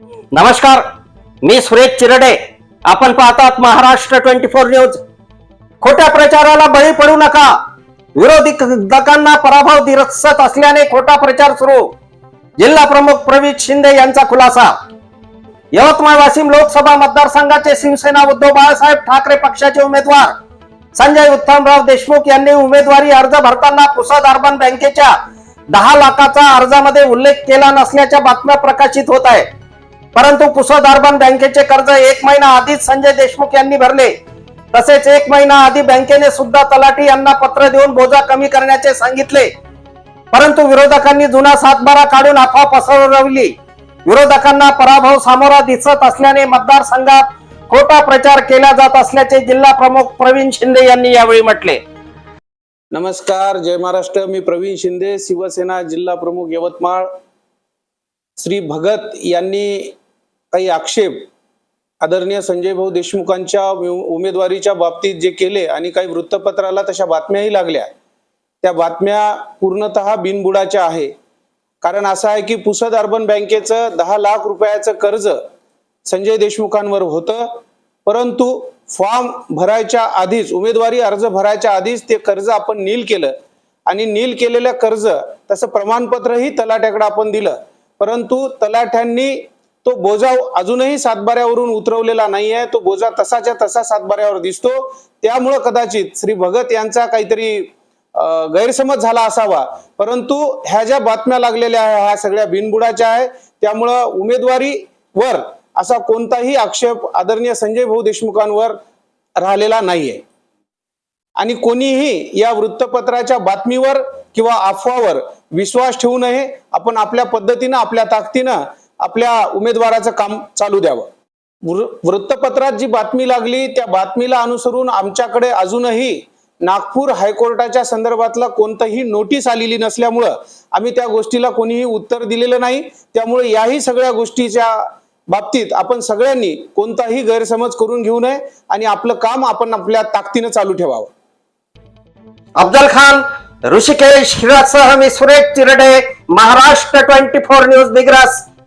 नमस्कार मी सुरेश चिरडे. आपण पाहतात महाराष्ट्र ट्वेंटी फोर न्यूज. खोट्या प्रचाराला बळी पडू नका. विरोधकांना पराभव दिरसत असल्याने खोटा प्रचार सुरू. जिल्हा प्रमुख प्रवीण शिंदे यांचा खुलासा. यवतमाळ वाशिम लोकसभा मतदारसंघाचे शिवसेना उद्धव बाळासाहेब ठाकरे पक्षाचे उमेदवार. संजय उत्तमराव देशमुख यांनी उमेदवारी अर्ज भरताना पुसद अर्बन बँकेच्या दहा लाखाचा अर्जामध्ये उल्लेख केला नसल्याच्या बातम्या प्रकाशित होत आहे परंतु पुसद अर्बन बँकेचे कर्ज एक महिना आधीच संजय देशमुख यांनी भरले. तसेच एक महिना आधी बँकेने सुद्धा तलाठी यांना पत्र देऊन बोजा कमी करण्याचे सांगितले. परंतु विरोधकांनी जुना सातबारा काढून अफवा पसरवली. विरोधकांना पराभव सामोरा दिसत असल्याने मतदारसंघात खोटा प्रचार केला जात असल्याचे जिल्हा प्रमुख प्रवीण शिंदे यांनी यावेळी म्हटले. नमस्कार जय महाराष्ट्र. मी प्रवीण शिंदे शिवसेना जिल्हा प्रमुख यवतमाळ. श्री भगत यांनी काही आक्षेप आदरणीय संजय भाऊ देशमुखांच्या उमेदवारीच्या बाबतीत जे केले आणि काही वृत्तपत्राला तशा बातम्याही लागल्या. त्या बातम्या पूर्णतः बिनबुडाच्या आहे. कारण असं आहे की पुसद अर्बन बँकेचं दहा लाख रुपयाचं कर्ज संजय देशमुखांवर होतं. परंतु फॉर्म भरायच्या आधीच उमेदवारी अर्ज भरायच्या आधीच ते कर्ज आपण नील केलं. आणि नील केलेलं कर्ज तसं प्रमाणपत्रही तलाट्याकडे आपण दिलं. परंतु तलाठ्यांनी तो बोजा अजूनही सातबाऱ्यावरून उतरवलेला नाही आहे तो बोजा तसाच्या तसा सातबाऱ्यावर दिसतो. त्यामुळं कदाचित श्री भगत यांचा काहीतरी गैरसमज झाला असावा. परंतु ह्या ज्या बातम्या लागलेल्या आहे ह्या सगळ्या बिनबुडाच्या आहे त्यामुळं उमेदवारीवर असा कोणताही आक्षेप आदरणीय संजय भाऊ देशमुखांवर राहिलेला नाहीये. आणि कोणीही या वृत्तपत्राच्या बातमीवर किंवा अफवावर विश्वास ठेवू नये. आपण आपल्या पद्धतीनं आपल्या ताकदीनं आपल्या उमेदवाराचं काम चालू द्यावं. वृत्तपत्रात जी बातमी लागली त्या बातमीला अनुसरून आमच्याकडे अजूनही नागपूर हायकोर्टाच्या संदर्भातला कोणतंही नोटीस आलेली नसल्यामुळं आम्ही त्या गोष्टीला कोणीही उत्तर दिलेलं नाही. त्यामुळे याही सगळ्या गोष्टीच्या बाबतीत आपण सगळ्यांनी कोणताही गैरसमज करून घेऊ नये आणि आपलं काम आपण आपल्या ताकदीनं चालू ठेवावं. अफजल खान ऋषिकेश हिरासह मी Suresh Chirde Maharashtra twenty four news Digras.